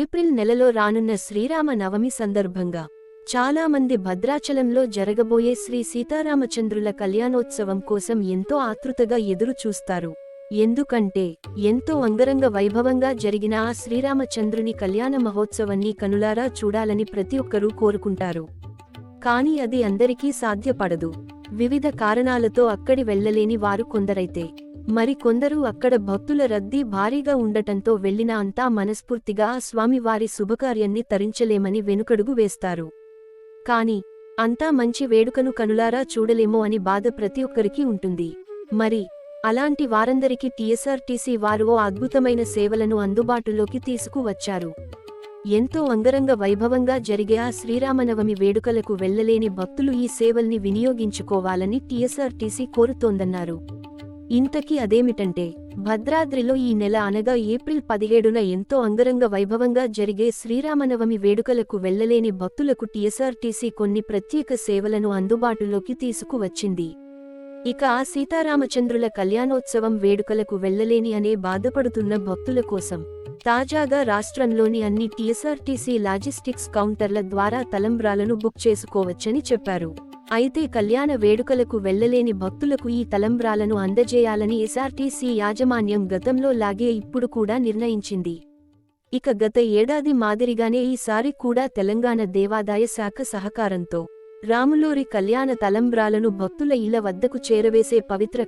April నెలలో రానున్న శ్రీరామ నవమి సందర్భంగా చాలామంది భద్రాచలంలో జరగబోయే శ్రీ సీతారామచంద్రుల కళ్యాణోత్సవం కోసం ఎంతో ఆతృతగా ఎదురు చూస్తారు ఎందుకంటే ఎంతో అంగరంగ వైభవంగా జరిగిన ఆ శ్రీరామచంద్రుని కళ్యాణ మహోత్సవాన్ని కనులారా చూడాలని ప్రతి ఒక్కరూ కోరుకుంటారు. కాని అది అందరికీ సాధ్యపడదు. వివిధ కారణాలతో అక్కడి వెళ్ళలేని వారు కొందరైతే. మరి కొందరు అక్కడ భక్తుల రద్దీ భారీగా ఉండటంతో వెళ్ళిన అంతా మనస్ఫూర్తిగా స్వామివారి శుభకార్యాన్ని తరించలేమని వెనుకడుగు వేస్తారు. కాని అంతా మంచి వేడుకను కనులారా చూడలేమో అని బాధ ప్రతి ఒక్కరికి ఉంటుంది. మరి అలాంటి వారందరికీ టీఎస్ఆర్టీసీ వారు ఓ అద్భుతమైన సేవలను అందుబాటులోకి తీసుకువచ్చారు. ఎంతో అంగరంగ వైభవంగా జరిగే ఆ శ్రీరామనవమి వేడుకలకు వెళ్ళలేని భక్తులు ఈ సేవల్ని వినియోగించుకోవాలని టీఎస్ఆర్టీసీ కోరుతోందన్నారు. ఇంతకీ అదేమిటంటే భద్రాద్రిలో ఈ నెల అనగా ఏప్రిల్ పదిహేడున ఎంతో అంగరంగ వైభవంగా జరిగే శ్రీరామనవమి వేడుకలకు వెళ్ళలేని భక్తులకు టీఎస్ఆర్టీసీ కొన్ని ప్రత్యేక సేవలను అందుబాటులోకి తీసుకువచ్చింది. ఇక ఆ సీతారామచంద్రుల కళ్యాణోత్సవం వేడుకలకు వెళ్ళలేని అనే బాధపడుతున్న భక్తుల కోసం తాజాగా రాష్ట్రంలోని అన్ని టీఎస్ఆర్టీసీ లాజిస్టిక్స్ కౌంటర్ల ద్వారా తలంబ్రాలను బుక్ చేసుకోవచ్చని చెప్పారు. అయితే కళ్యాణ వేడుకలకు వెళ్ళలేని భక్తులకు ఈ తలంబ్రాలను అందజేయాలని ఎస్ఆర్టీసీ యాజమాన్యం గతంలో లాగే ఇప్పుడు కూడా నిర్ణయించింది. ఇక గత ఏడాది మాదిరిగానే ఈసారి కూడా తెలంగాణ దేవాదాయ శాఖ సహకారంతో రాములూరి కళ్యాణ తలంబ్రాలను భక్తుల ఇళ్ళ వద్దకు చేరవేసే పవిత్ర